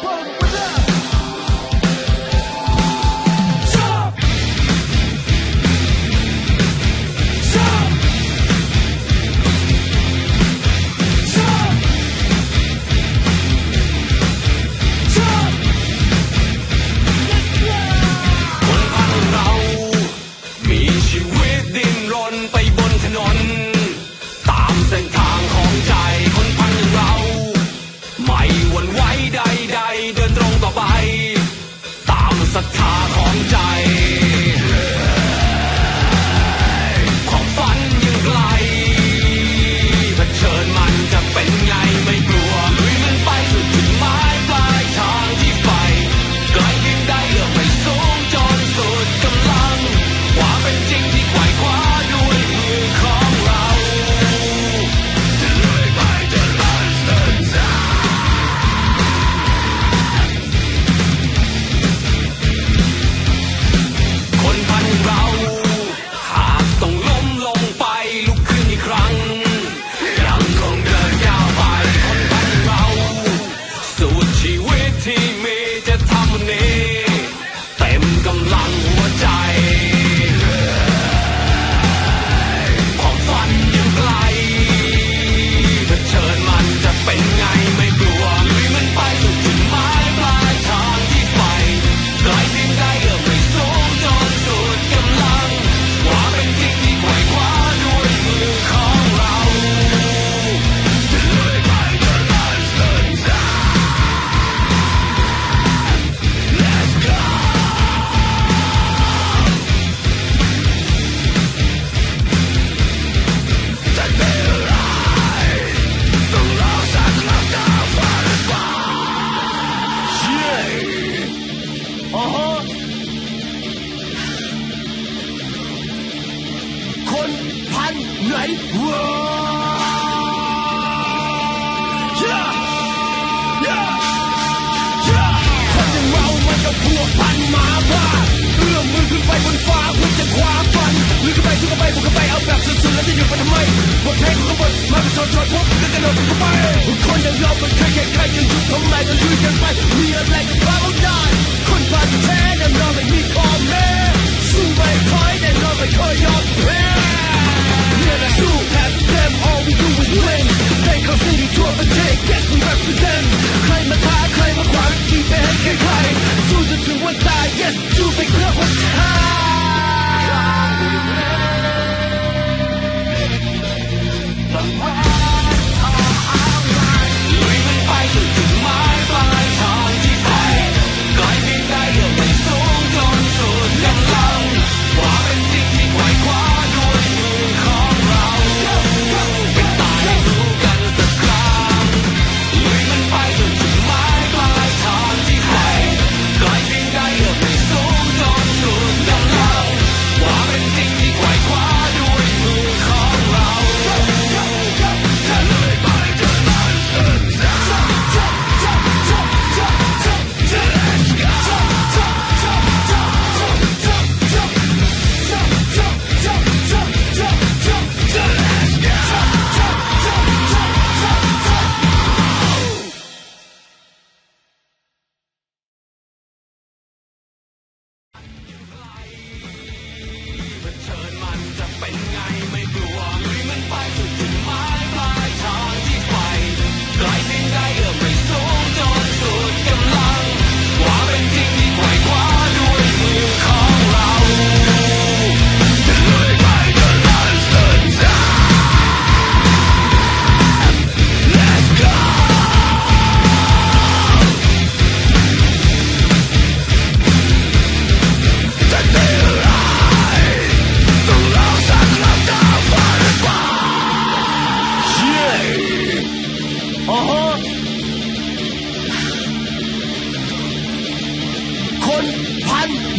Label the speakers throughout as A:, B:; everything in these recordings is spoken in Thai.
A: Bye. พันไหนวะคนยังเมามันก็พัว
B: พันมาบ้าเอื้อมมือขึ้นไปบนฟ้าเพื่อจะคว้าฟันหรือข้าไปสู้เข้าไปบุกเข้าไปเอาแบบสุดๆแล้วจะหยุดมัทำไมบทเพลงของบทมาเป็นชนชนพวกแล้กระโดดข้ไปคนอย่างเราเป็นใครแค่ใครยังยุดทำไมจนลุยกันไปมีอะไรจะฟ้าเอาได้คนพันแท้แน่นอนไม่มีข้อแม้สู้ไม่ถอยแน่นอนไม่เคยยอมแพ้ 我打 yes，就被呵护。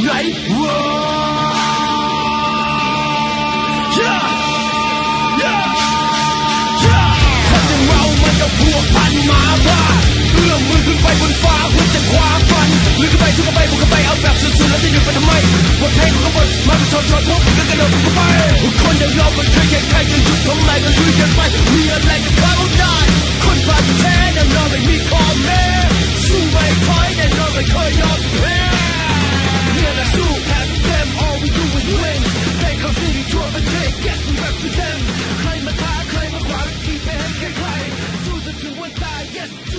B: right world yeah นอย่
A: เรามันจะพัว
B: พันมาบ้าเอื้อมมือขึ้นไปบนฟ้าเพื่อจะคว้าฟันลึกขึ้นไปสู้กันไปบุกกันไปเอาแบบสุดๆแล้วจะหยุดไปทำไมบทเพลงของบทมาเป็นชนชนพวกมันก็กระโดดกัไปคนอย่างเรามันเคยแข่งขันกันยุดทำไมกันลุยกันไป ใครมาท้าใครมาขวางที่เป็นใครๆสู้จนถึงวันตาย yes